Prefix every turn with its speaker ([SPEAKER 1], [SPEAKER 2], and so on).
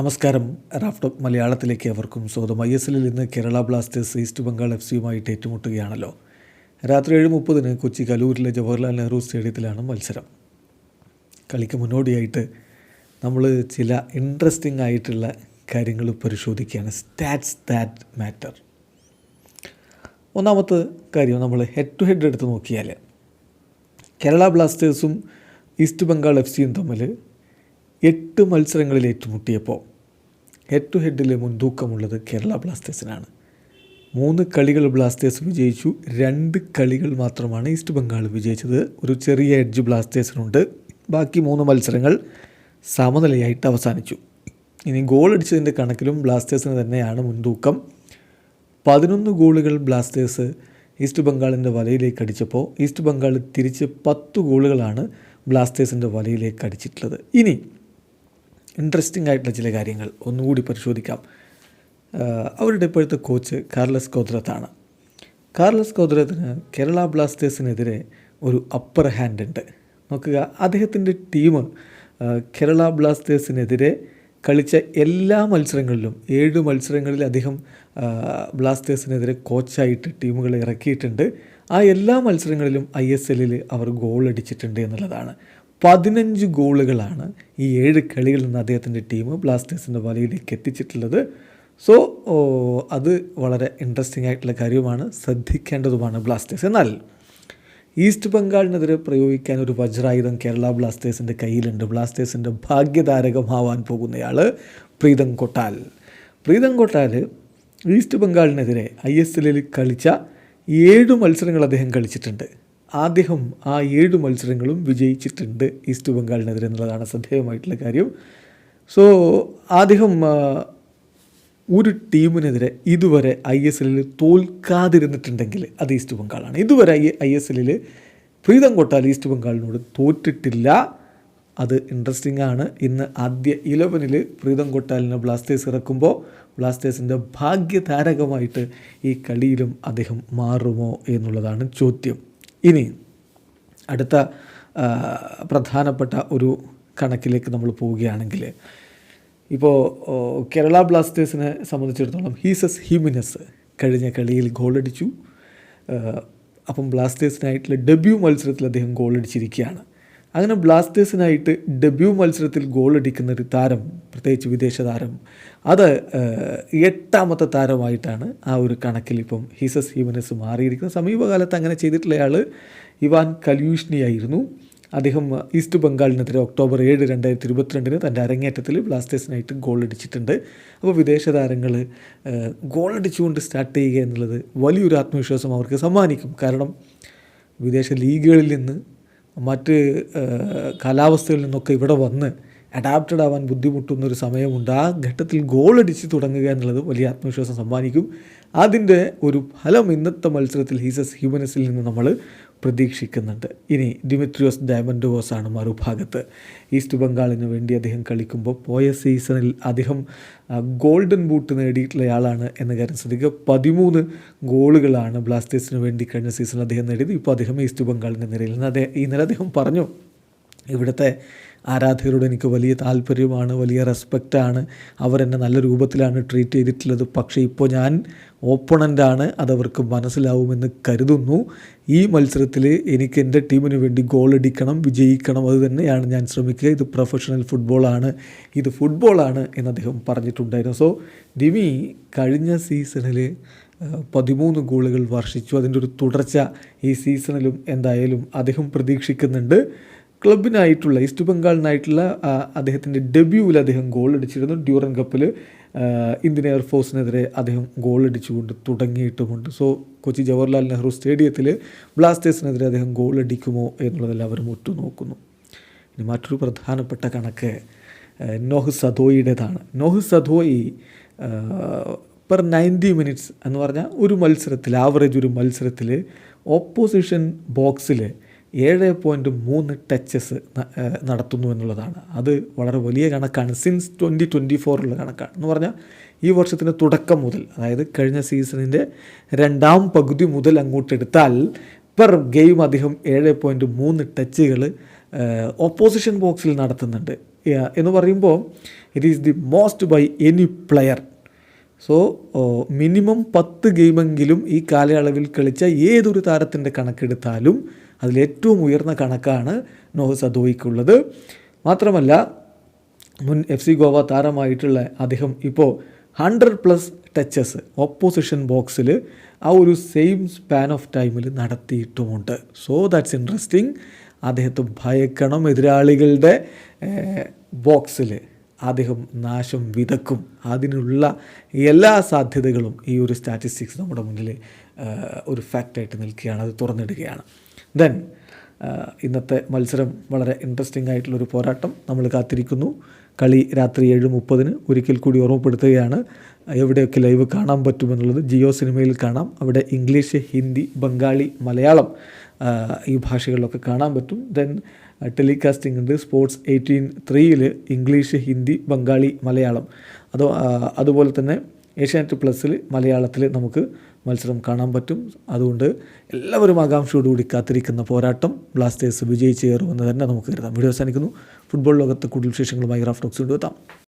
[SPEAKER 1] നമസ്കാരം. റാഫ്ടോക് മലയാളത്തിലേക്ക് അവർക്കും സ്വാഗതം. ഐ എസ് എല്ലിൽ ഇന്ന് Kerala Blasters East Bengal F സിയുമായിട്ട് ഏറ്റുമുട്ടുകയാണല്ലോ. രാത്രി ഏഴ് മുപ്പതിന് കൊച്ചി കലൂരിലെ ജവഹർലാൽ നെഹ്റു സ്റ്റേഡിയത്തിലാണ് മത്സരം. കളിക്ക് മുന്നോടിയായിട്ട് നമ്മൾ ചില ഇൻട്രസ്റ്റിംഗ് ആയിട്ടുള്ള കാര്യങ്ങൾ പരിശോധിക്കുകയാണ്. സ്റ്റാറ്റ്സ് ദാറ്റ് മാറ്റർ ഒന്നാമത്തെ കാര്യം നമ്മൾ ഹെഡ് ടു ഹെഡ് എടുത്ത് നോക്കിയാൽ കേരള ബ്ലാസ്റ്റേഴ്സും ഈസ്റ്റ് ബംഗാൾ എഫ് സിയും തമ്മിൽ എട്ട് മത്സരങ്ങളിൽ ഏറ്റുമുട്ടിയപ്പോൾ ഹെഡ് ടു ഹെഡിലെ മുൻതൂക്കമുള്ളത് കേരള ബ്ലാസ്റ്റേഴ്സിനാണ്. മൂന്ന് കളികൾ ബ്ലാസ്റ്റേഴ്സ് വിജയിച്ചു. രണ്ട് കളികൾ മാത്രമാണ് ഈസ്റ്റ് ബംഗാൾ വിജയിച്ചത്. ഒരു ചെറിയ എഡ്ജ് ബ്ലാസ്റ്റേഴ്സിനുണ്ട്. ബാക്കി മൂന്ന് മത്സരങ്ങൾ സമനിലയായിട്ട് അവസാനിച്ചു. ഇനി ഗോൾ അടിച്ചതിന്റെ കണക്കിലും ബ്ലാസ്റ്റേഴ്സിന് തന്നെയാണ് മുൻതൂക്കം. പതിനൊന്ന് ഗോളുകൾ ബ്ലാസ്റ്റേഴ്സ് ഈസ്റ്റ് ബംഗാളിന്റെ വലയിലേക്ക് അടിച്ചപ്പോൾ ഈസ്റ്റ് ബംഗാൾ തിരിച്ച് പത്ത് ഗോളുകളാണ് ബ്ലാസ്റ്റേഴ്സിന്റെ വലയിലേക്ക് അടിച്ചിട്ടുള്ളത്. ഇനി ഇൻട്രസ്റ്റിംഗ് ആയിട്ടുള്ള ചില കാര്യങ്ങൾ ഒന്നുകൂടി പരിശോധിക്കാം. അവരുടെ ഇപ്പോഴത്തെ കോച്ച് കാർലസ് കോദ്രത്താണ്. കാർലസ് കോദ്രത്തിന് കേരള ബ്ലാസ്റ്റേഴ്സിനെതിരെ ഒരു അപ്പർ ഹാൻഡ് ഉണ്ട്. നോക്കുക അദ്ദേഹത്തിന്റെ ടീം കേരള ബ്ലാസ്റ്റേഴ്സിനെതിരെ കളിച്ച എല്ലാ മത്സരങ്ങളിലും ഏഴ് മത്സരങ്ങളിൽ അദ്ദേഹം ബ്ലാസ്റ്റേഴ്സിനെതിരെ കോച്ചായിട്ട് ടീമുകളെ ഇറക്കിയിട്ടുണ്ട്. ആ എല്ലാ മത്സരങ്ങളിലും ഐ എസ് എല്ലിൽ അവർ ഗോൾ അടിച്ചിട്ടുണ്ട് എന്നുള്ളതാണ്. പതിനഞ്ച് ഗോളുകളാണ് ഈ ഏഴ് കളികളിൽ നിന്ന് അദ്ദേഹത്തിന്റെ ടീം ബ്ലാസ്റ്റേഴ്സിന്റെ വലയിലേക്ക് എത്തിച്ചിട്ടുള്ളത്. സോ അത് വളരെ ഇൻട്രസ്റ്റിംഗ് ആയിട്ടുള്ള കാര്യമാണ് ശ്രദ്ധിക്കേണ്ടതുമാണ് ബ്ലാസ്റ്റേഴ്സ്. എന്നാൽ ഈസ്റ്റ് ബംഗാളിനെതിരെ പ്രയോഗിക്കാൻ ഒരു വജ്രായുധം കേരള ബ്ലാസ്റ്റേഴ്സിന്റെ കയ്യിലുണ്ട്. ബ്ലാസ്റ്റേഴ്സിന്റെ ഭാഗ്യതാരകമാവാൻ പോകുന്നയാൾ പ്രീതം കൊട്ടാൽ. പ്രീതം കൊട്ടാൽ ഈസ്റ്റ് ബംഗാളിനെതിരെ ഐ എസ് എല്ലിൽ കളിച്ച ഏഴ് മത്സരങ്ങൾ അദ്ദേഹം കളിച്ചിട്ടുണ്ട്. അദ്ദേഹം ആ ഏഴ് മത്സരങ്ങളും വിജയിച്ചിട്ടുണ്ട് ഈസ്റ്റ് ബംഗാളിനെതിരെ എന്നുള്ളതാണ് ശ്രദ്ധേയമായിട്ടുള്ള കാര്യം. സോ അദ്ദേഹം ഒരു ടീമിനെതിരെ ഇതുവരെ ഐ എസ് എല്ലിൽ തോൽക്കാതിരുന്നിട്ടുണ്ടെങ്കിൽ അത് ഈസ്റ്റ് ബംഗാളാണ്. ഇതുവരെ ഐ എസ് എല്ലിൽ പ്രീതം കൊട്ടാൽ ഈസ്റ്റ് ബംഗാളിനോട് തോറ്റിട്ടില്ല. അത് ഇൻട്രസ്റ്റിംഗ് ആണ്. ഇന്ന് ആദ്യ ഇലവനിൽ പ്രീതം കൊട്ടാലിനെ ബ്ലാസ്റ്റേഴ്സ് ഇറക്കുമ്പോൾ ബ്ലാസ്റ്റേഴ്സിന്റെ ഭാഗ്യതാരകമായിട്ട് ഈ കളിയിലും അദ്ദേഹം മാറുമോ എന്നുള്ളതാണ് ചോദ്യം. ഇനി അടുത്ത പ്രധാനപ്പെട്ട ഒരു കണക്കിലേക്ക് നമ്മൾ പോവുകയാണെങ്കിൽ ഇപ്പോൾ കേരള ബ്ലാസ്റ്റേഴ്സിനെ സംബന്ധിച്ചിടത്തോളം ഹീസസ് ഹ്യൂമിനസ് കഴിഞ്ഞ കളിയിൽ ഗോളടിച്ചു. അപ്പം ബ്ലാസ്റ്റേഴ്സിനായിട്ടുള്ള ഡെബ്യൂ മത്സരത്തിൽ അദ്ദേഹം ഗോളടിച്ചിരിക്കുകയാണ്. അങ്ങനെ ബ്ലാസ്റ്റേഴ്സിനായിട്ട് ഡെബ്യൂ മത്സരത്തിൽ ഗോളടിക്കുന്ന ഒരു താരം പ്രത്യേകിച്ച് വിദേശ താരം. അത് എട്ടാമത്തെ താരമായിട്ടാണ് ആ ഒരു കണക്കിൽ ഇപ്പം ഹിസസ് ഹ്യൂമനസ് മാറിയിരിക്കുന്നത്. സമീപകാലത്ത് അങ്ങനെ ചെയ്തിട്ടുള്ളയാൾ ഇവാൻ കല്യൂഷ്ണിയായിരുന്നു അദ്ദേഹം ഈസ്റ്റ് ബംഗാളിനെതിരെ ഒക്ടോബർ ഏഴ് രണ്ടായിരത്തി ഇരുപത്തിരണ്ടിന് തന്റെ അരങ്ങേറ്റത്തിൽ ബ്ലാസ്റ്റേഴ്സിനായിട്ട് ഗോൾ അടിച്ചിട്ടുണ്ട് അപ്പോൾ വിദേശ താരങ്ങൾ ഗോൾ അടിച്ചുകൊണ്ട് സ്റ്റാർട്ട് ചെയ്യുക എന്നുള്ളത് വലിയൊരു ആത്മവിശ്വാസം അവർക്ക് സമ്മാനിക്കും. കാരണം വിദേശ ലീഗുകളിൽ നിന്ന് മറ്റ് കാലാവസ്ഥയിൽ നിന്നൊക്കെ ഇവിടെ വന്ന് അഡാപ്റ്റഡ് ആവാൻ ബുദ്ധിമുട്ടുന്ന ഒരു സമയമുണ്ട്. ആ ഘട്ടത്തിൽ ഗോൾ അടിച്ച് തുടങ്ങുക എന്നുള്ളത് വലിയ ആത്മവിശ്വാസം സമ്മാനിക്കും. അതിന്റെ ഒരു ഫലം ഇന്നത്തെ മത്സരത്തിൽ ഹീസസ് ഹ്യൂമനസിൽ നിന്ന് നമ്മൾ പ്രതീക്ഷിക്കുന്നുണ്ട്. ഇനി ഡിമിത്രിയോസ് ഡയമൻഡോസ് ആണ് മറുഭാഗത്ത്. ഈസ്റ്റ് ബംഗാളിന് വേണ്ടി അദ്ദേഹം കളിക്കുമ്പോൾ പോയ സീസണിൽ അദ്ദേഹം ഗോൾഡൻ ബൂട്ട് നേടിയിട്ടുള്ളയാളാണ് എന്ന കാര്യം ശ്രദ്ധിക്കുക. പതിമൂന്ന് ഗോളുകളാണ് ബ്ലാസ്റ്റേഴ്സിന് വേണ്ടി കഴിഞ്ഞ സീസണിൽ അദ്ദേഹം നേടിയത്. ഇപ്പോൾ അദ്ദേഹം ഈസ്റ്റ് ബംഗാളിന്റെ നിരയിൽ നിന്ന് അദ്ദേഹം ഇന്നലെ അദ്ദേഹം പറഞ്ഞു. ഇവിടുത്തെ ആരാധകരോട് എനിക്ക് വലിയ താല്പര്യമാണ് വലിയ റെസ്പെക്റ്റാണ് അവരെന്നെ നല്ല രൂപത്തിലാണ് ട്രീറ്റ് ചെയ്തിട്ടുള്ളത്. പക്ഷേ ഇപ്പോൾ ഞാൻ ഓപ്പണന്റാണ് അതവർക്ക് മനസ്സിലാവുമെന്ന് കരുതുന്നു. ഈ മത്സരത്തിൽ എനിക്ക് എന്റെ ടീമിന് വേണ്ടി ഗോൾ അടിക്കണം വിജയിക്കണം. അത് തന്നെയാണ് ഞാൻ ശ്രമിക്കുക. ഇത് പ്രൊഫഷണൽ ഫുട്ബോളാണ് ഇത് ഫുട്ബോളാണ് എന്ന് അദ്ദേഹം പറഞ്ഞിട്ടുണ്ടായിരുന്നു. സോ ദിവി കഴിഞ്ഞ സീസണിൽ പതിമൂന്ന് ഗോളുകൾ വർഷിച്ചു. അതിന്റെ ഒരു തുടർച്ച ഈ സീസണിലും എന്തായാലും അദ്ദേഹം പ്രതീക്ഷിക്കുന്നുണ്ട്. ക്ലബിനായിട്ടുള്ള ഈസ്റ്റ് ബംഗാളിനായിട്ടുള്ള അദ്ദേഹത്തിന്റെ ഡെബ്യൂവിൽ അദ്ദേഹം ഗോൾ അടിച്ചിരുന്നു. ഡ്യൂറൻ കപ്പിൽ ഇന്ത്യൻ എയർഫോഴ്സിനെതിരെ അദ്ദേഹം ഗോൾ അടിച്ചുകൊണ്ട് തുടങ്ങിയിട്ടുമുണ്ട്. സോ കൊച്ചി ജവഹർലാൽ നെഹ്റു സ്റ്റേഡിയത്തിൽ ബ്ലാസ്റ്റേഴ്സിനെതിരെ അദ്ദേഹം ഗോൾ അടിക്കുമോ എന്നുള്ളതെല്ലാവരും ഉറ്റുനോക്കുന്നു. ഇനി മറ്റൊരു പ്രധാനപ്പെട്ട കണക്ക് Noah സദോയിയുടേതാണ്. Noah Sadaoui per ninety minutes എന്ന് പറഞ്ഞാൽ ഒരു മത്സരത്തിൽ ആവറേജ് ഒരു മത്സരത്തിൽ ഓപ്പോസിഷൻ ബോക്സിൽ ഏഴ് പോയിന്റ് മൂന്ന് ടച്ചസ് നടത്തുന്നു എന്നുള്ളതാണ്. അത് വളരെ വലിയ കണക്കാണ്. സിൻസ് ട്വന്റി ട്വന്റി ഫോറുള്ള കണക്കാണ്. എന്ന് പറഞ്ഞാൽ ഈ വർഷത്തിന്റെ തുടക്കം മുതൽ അതായത് കഴിഞ്ഞ സീസണിന്റെ രണ്ടാം പകുതി മുതൽ അങ്ങോട്ട് എടുത്താൽ പെർ ഗെയിം അദ്ദേഹം ഏഴ് പോയിന്റ് മൂന്ന് ടച്ചുകൾ ഓപ്പോസിഷൻ ബോക്സിൽ നടത്തുന്നുണ്ട്. എന്ന് പറയുമ്പോൾ it is the most by any player so minimum പത്ത് ഗെയിമെങ്കിലും ഈ കാലയളവിൽ കളിച്ച ഏതൊരു താരത്തിന്റെ കണക്കെടുത്താലും അതിലേറ്റവും ഉയർന്ന കണക്കാണ് നോഹ് സദോയിക്കുള്ളത്. മാത്രമല്ല മുൻ എഫ് സി ഗോവ താരമായിട്ടുള്ള അദ്ദേഹം ഇപ്പോൾ ഹൺഡ്രഡ് പ്ലസ് ടച്ചസ് ഓപ്പോസിഷൻ ബോക്സിൽ ആ ഒരു സെയിം സ്പാൻ ഓഫ് ടൈമിൽ നടത്തിയിട്ടുമുണ്ട്. സോ ദാറ്റ്സ് ഇൻട്രസ്റ്റിംഗ് അദ്ദേഹത്തെ ഭയക്കണം എതിരാളികളുടെ ബോക്സിൽ അദ്ദേഹം നാശം വിതക്കും. അതിനുള്ള എല്ലാ സാധ്യതകളും ഈ ഒരു സ്റ്റാറ്റിസ്റ്റിക്സ് നമ്മുടെ മുന്നിൽ ഒരു ഫാക്റ്റായിട്ട് നിൽക്കുകയാണ്. അത് തുറന്നിടുകയാണ്. ദെൻ ഇന്നത്തെ മത്സരം വളരെ ഇൻട്രസ്റ്റിംഗ് ആയിട്ടുള്ളൊരു പോരാട്ടം നമ്മൾ കാത്തിരിക്കുന്നു. കളി രാത്രി ഏഴ് മുപ്പതിന് ഒരിക്കൽ കൂടി ഓർമ്മപ്പെടുത്തുകയാണ്. എവിടെയൊക്കെ ലൈവ് കാണാൻ പറ്റുമെന്നുള്ളത് ജിയോ സിനിമയിൽ കാണാം. അവിടെ ഇംഗ്ലീഷ് ഹിന്ദി ബംഗാളി മലയാളം ഈ ഭാഷകളിലൊക്കെ കാണാൻ പറ്റും. ദെൻ ടെലികാസ്റ്റിംഗ് ഉണ്ട്. സ്പോർട്സ് എയ്റ്റീൻ ത്രീയിൽ ഇംഗ്ലീഷ് ഹിന്ദി ബംഗാളി മലയാളം. അതോ അതുപോലെ തന്നെ ഏഷ്യാനെറ്റ് പ്ലസ്സിൽ മലയാളത്തിൽ നമുക്ക് മത്സരം കാണാൻ പറ്റും. അതുകൊണ്ട് എല്ലാവരും ആകാംക്ഷയോടുകൂടി കാത്തിരിക്കുന്ന പോരാട്ടം ബ്ലാസ്റ്റേഴ്സ് വിജയിച്ച് കയറുമെന്ന് തന്നെ നമുക്ക് കരുതാം. വീഡിയോ അവസാനിക്കുന്നു. ഫുട്ബോൾ ലോകത്ത് കൂടുതൽ വിശേഷങ്ങളുമായി റാഫ് ടോക്സ് കൊണ്ടുവെത്താം